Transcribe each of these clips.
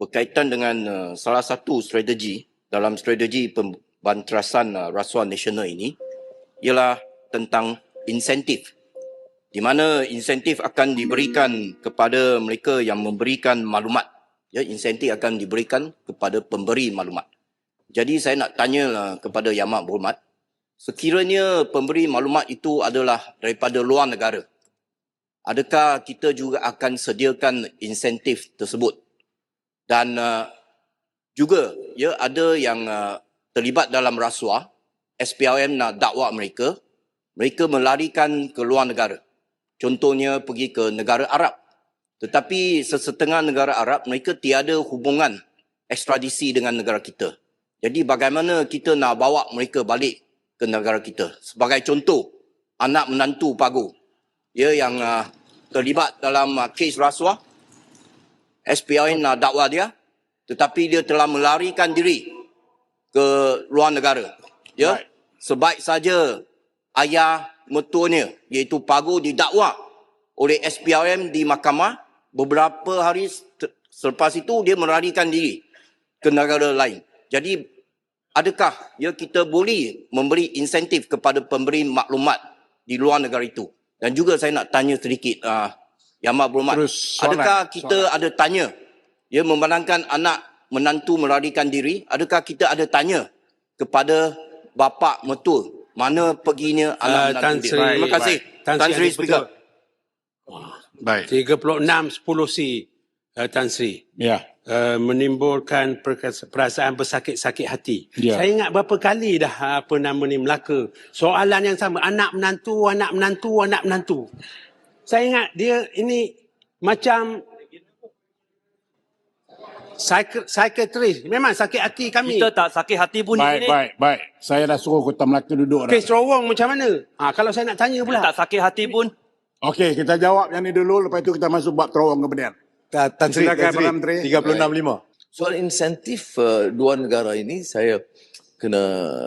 berkaitan dengan uh, salah satu strategi dalam strategi pembanterasan uh, rasuah nasional ini ialah tentang insentif. Di mana insentif akan diberikan kepada mereka yang memberikan maklumat. Ya insentif akan diberikan kepada pemberi maklumat. Jadi saya nak tanyalah kepada yang amat berhormat sekiranya pemberi maklumat itu adalah daripada luar negara adakah kita juga akan sediakan insentif tersebut dan uh, juga ya ada yang uh, terlibat dalam rasuah SPRM nak dakwa mereka. Mereka melarikan ke luar negara. Contohnya pergi ke negara Arab. Tetapi sesetengah negara Arab mereka tiada hubungan ekstradisi dengan negara kita. Jadi bagaimana kita nak bawa mereka balik ke negara kita? Sebagai contoh anak menantu pagu. Ya yang uh, terlibat dalam uh, kes rasuah SPRN nak dakwa dia tetapi dia telah melarikan diri ke luar negara. Ya? Right. sebaik saja ayah mertuanya iaitu Pagu didakwa oleh SPRM di mahkamah beberapa hari se- selepas itu dia melarikan diri ke negara lain. Jadi adakah ya kita boleh memberi insentif kepada pemberi maklumat di luar negara itu? Dan juga saya nak tanya sedikit uh, yang amat berhormat Terus soalan, adakah kita ada tanya? Ya memandangkan anak menantu melarikan diri. Adakah kita ada tanya kepada bapa mertua mana perginya anak Ah, menantu Tan dia Sri- terima kasih. Tan Tan Sri Sri Adi Speaker. Baik. 36 10 C uh, Tan Sri. Ya. uh, menimbulkan perasaan bersakit-sakit hati. Ya. Saya ingat berapa kali dah apa nama ni Melaka. Soalan yang sama. Anak menantu, anak menantu, anak menantu. Saya ingat dia ini macam psiki- psikiatris. Memang sakit hati kami. Kita tak sakit hati pun Baik, sini. baik, baik. Saya dah suruh Kota Melaka duduk dah. Kes terowong macam mana? Ha, kalau saya nak tanya Kita pula. tak sakit hati pun. Okey, kita jawab yang ni dulu. Lepas itu kita masuk bab terowong kemudian. Tan Tan Sri, Silakan, Tan Sri, Perdana Menteri. 36.5. Soal insentif uh, dua negara ini saya kena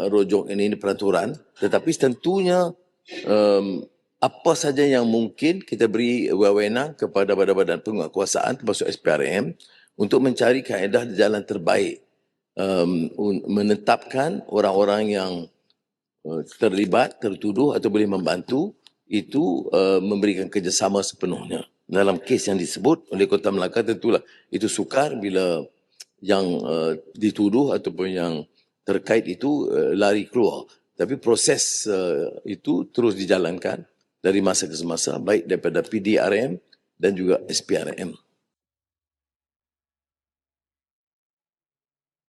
rujuk ini, ini peraturan tetapi tentunya um, apa saja yang mungkin kita beri wewenang kepada badan-badan penguatkuasaan termasuk SPRM untuk mencari kaedah jalan terbaik um, menetapkan orang-orang yang uh, terlibat, tertuduh atau boleh membantu itu uh, memberikan kerjasama sepenuhnya. Dalam kes yang disebut oleh Kota Melaka tentulah itu sukar bila yang uh, dituduh ataupun yang terkait itu uh, lari keluar. Tapi proses uh, itu terus dijalankan dari masa ke semasa baik daripada PDRM dan juga SPRM.